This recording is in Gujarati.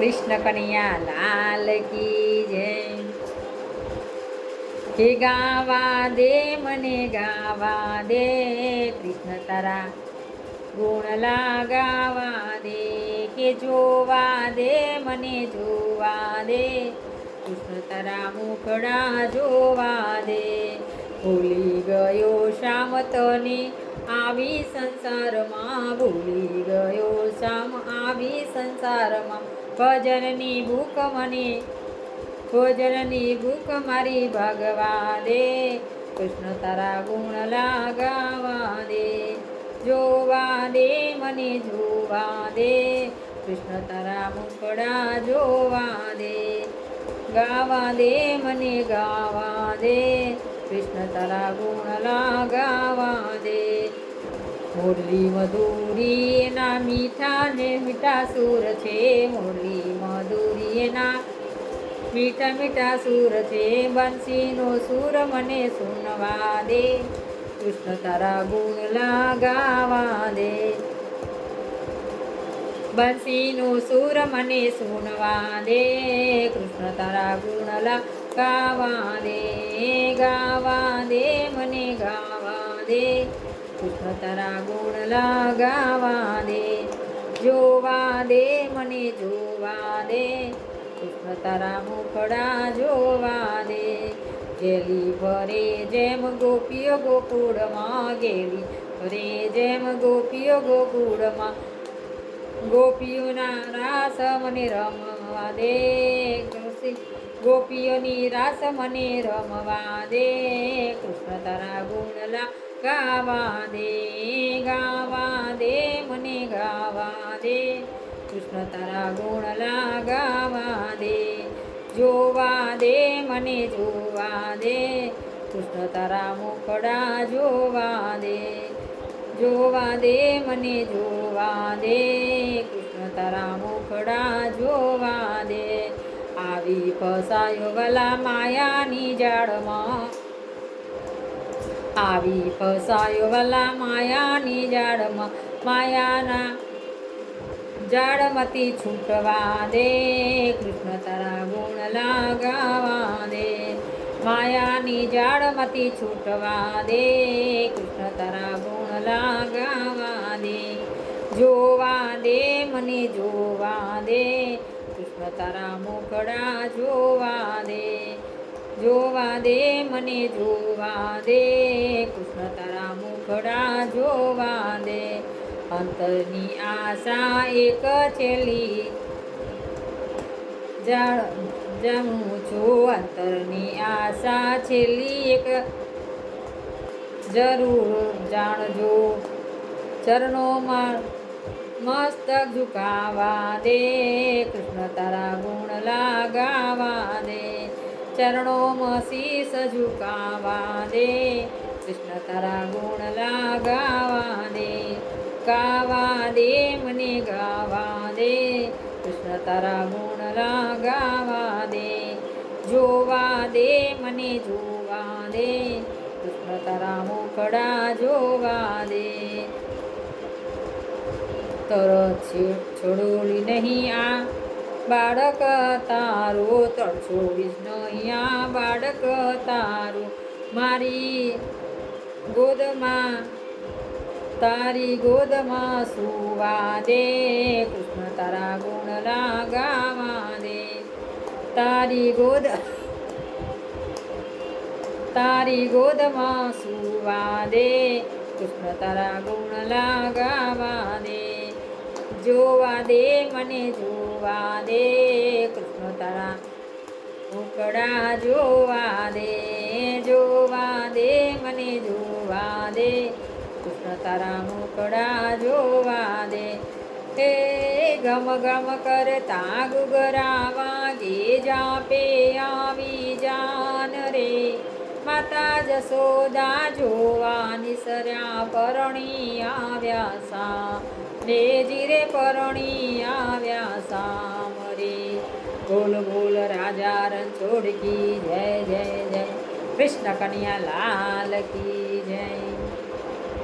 કૃષ્ણ કનૈયા, લાલ કી જય. હે ગાવા દે, મને ગાવા દે, કૃષ્ણ તારા ગુણ લાગાવા દે, કે જોવા દે, મને જોવા દે. કૃષ્ણ તારા મુખડા જોવા દે. ભૂલી ગયો શ્યામ તને આવી સંસારમાં. ભૂલી ગયો શ્યામ આવી સંસારમાં. ભજનની ભૂખ મને, ભોજનની ભૂખ મારી ભાગવા દે. કૃષ્ણ તારા ગુણ લાગાવા દે, જોવા દે, મને જોવા દે. કૃષ્ણ તારા મુકડા જોવા દે, ગાવા દે, મને ગાવા દે. કૃષ્ણ તારા ગુણ લાગાવા દે. મુરલી મધુરી એના મીઠા ને મીઠા સુર છે. મુરલી મધુરી એના મીઠા મીઠા સુર છે. બંસીનો સુર મને સુનવા દે. કૃષ્ણ તારા ગુણ લગાવા દે. બંસીનો સુર મને સુનવા દે. કૃષ્ણ તારા ગુણ લગાવા દે. ગાવા દે, મને ગાવા દે. કૃષ્ણ તારા ગુણ લગાવા દે જોવા દે મને જોવા દે કૃષ્ણ તારા મુખડા જોવા દે ગેલી ભરે જેમ ગોપીઓ ગોકુળમાં, ગેલી ભરે જેમ ગોપીઓ ગોકુળમાં. ગોપીઓના રાસ મને રમવા દે ગોપીઓની રાસ મને રમવા દે કૃષ્ણ તારા ગુણ ગાવા દે ગાવા દે, મને ગાવા દે. કૃષ્ણ તારા ગુણ લાગાવા દે, જોવા દે, મને જોવા દે. કૃષ્ણ તારા મુખડા જોવા દે જોવા દે, મને જોવા દે. કૃષ્ણ તારા મુખડા જોવા દે. આવી ફસાયો વલા માયાની જાળમાં આવી ફસાયો વલા માયાની જાડમાં માયાના જાડમતી છૂટવા દે. કૃષ્ણ તારા ગુણ લાગાવા દે. માયાની જાડમતી છૂટવા દે. કૃષ્ણ તારા ગુણ લાગાવા દે. જોવા દે, મને જોવા દે. કૃષ્ણ તારા મુખડા જોવા જોવા દે, મને જોવા દે, કૃષ્ણ તારા મુખડા જોવા દે. અંતરની આશા એક છેલ્લી જમું છું, અંતરની આશા છેલ્લી એક જરૂર જાણજો. ચરણોમાં મસ્તક ઝુકાવા દે, કૃષ્ણ તારા ગુણ લાગાવા દે. ચરણોમાં શીશ ઝુકાવા દે કૃષ્ણ તારા ગુણ લાગાવા દે ગાવા દે મને ગાવા દે કૃષ્ણ તારા ગુણ લાગાવા દે જોવા દે મને જોવા દે કૃષ્ણ તારા મુખડા જોવા દે તરત છોડોલી નહીં આ બાળક તારો તડછોડીશ નહીં અહીંયા બાળક તારું. મારી ગોદમાં, તારી ગોદમાં સુવા દે, કૃષ્ણ તારા ગુણ લાગાવા દે. તારી ગોદ, તારી ગોદમાં સુવા દે, કૃષ્ણ તારા ગુણ લાગાવા દે. જોવા દે મને, જોવા દે કૃષ્ણ તારા મુકડા જોવા દે જોવા દે મને જોવા દે કૃષ્ણ તારા મુકડા જોવા દે હે ગમ ગમ કરતા ગુગરા વાગે જાપે આવી જાન રે. માતા જસોદા જોવા નિસર્યા પરણી આવ્યા સા. રેજી રે પરણી આવ્યા સામ રે બોલ બોલ, રાજા રણછોડ કી જય જય જય. કૃષ્ણ કન્યા લાલ કી જય.